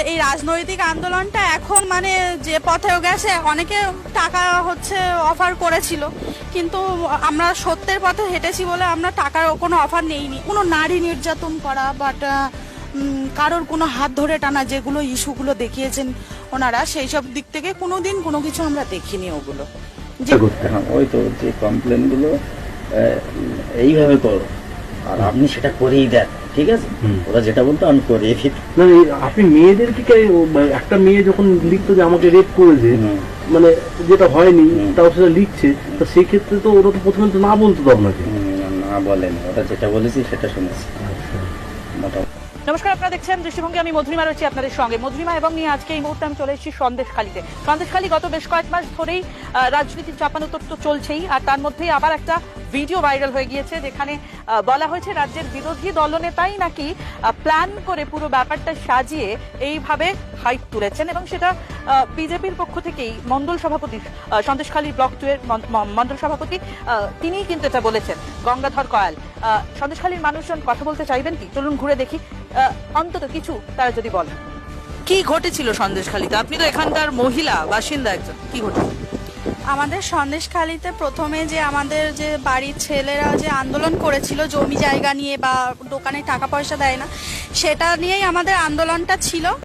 এই রাজনৈতিক আন্দোলনটা এখন মানে যে পথেও গেছে, অনেকে টাকা হচ্ছে অফার করেছিল। কিন্তু আমরা সত্যের পথে হেঁটেছি বলে আমরা টাকার কোনো অফার নেইনি। কোনো নারী নির্যাতন করা বাট কারোর কোনো হাত ধরে টানা যেগুলো ইস্যুগুলো দেখিয়েছেন ওনারা, সেই সব দিক থেকে কোনো দিন কোনো কিছু আমরা দেখিনি ওগুলো। হ্যাঁ ওই তো যে কমপ্লেনগুলো এইভাবে করো। আর আপনি সেটা করেই দেন ঠিক আছে। ওরা যেটা বলতো আমি করে দিই আপনি মেয়েদেরকে মানে একটা মেয়ে যখন লিখতো যে আমাকে রেপ করেছে মানে যেটা হয়নি তাও সেটা লিখছে তো সেক্ষেত্রে তো ওরা তো প্রথমে তো না বলতো আপনাকে। না বলেন। ওটা যেটা বলেছি সেটা শুনেছি। মোটামুটি। নমস্কার, আপনারা দেখছেন দৃষ্টিভঙ্গি। আমি মধুরিমা রয়েছি আপনাদের সঙ্গে। মধুরিমা এবং নিয়ে আজকে এই মুহূর্তে আমি চলে এসেছি সন্দেশখালিতে। সন্দেশখালি গত বেশ কয়েক মাস ধরেই রাজনীতির চাপানোতর তো চলছেই, আর তার মধ্যেই আবার একটা ভিডিও ভাইরাল হয়ে গিয়েছে, যেখানে বলা হয়েছে রাজ্যের বিরোধী দলনেতাই নাকি প্ল্যান করে পুরো ব্যাপারটা সাজিয়ে এইভাবে হাইট তুলেছেন এবং সেটা বিজেপির পক্ষ থেকেই মন্ডল সভাপতি সন্দেশখালী ব্লক টু এর মন্ডল সভাপতি তিনিই কিন্তু এটা বলেছেন। গঙ্গাধর কয়াল। সন্দেশখালীর মানুষজন কথা বলতে চাইবেন কি? চলুন ঘুরে দেখি। অন্তত কিছু তারা যদি বলেন। কি ঘটেছিল সন্দেশখালীতে? আপনি তো এখানকার মহিলা বাসিন্দা একজন। কি ঘটেছিল আমাদের সন্দেশখালিতে প্রথমে যে আমাদের যে বাড়ির ছেলেরা যে আন্দোলন করেছিল জমি জায়গা নিয়ে বা দোকানে টাকা পয়সা দেয় না সেটা নিয়েই আমাদের আন্দোলনটা ছিল।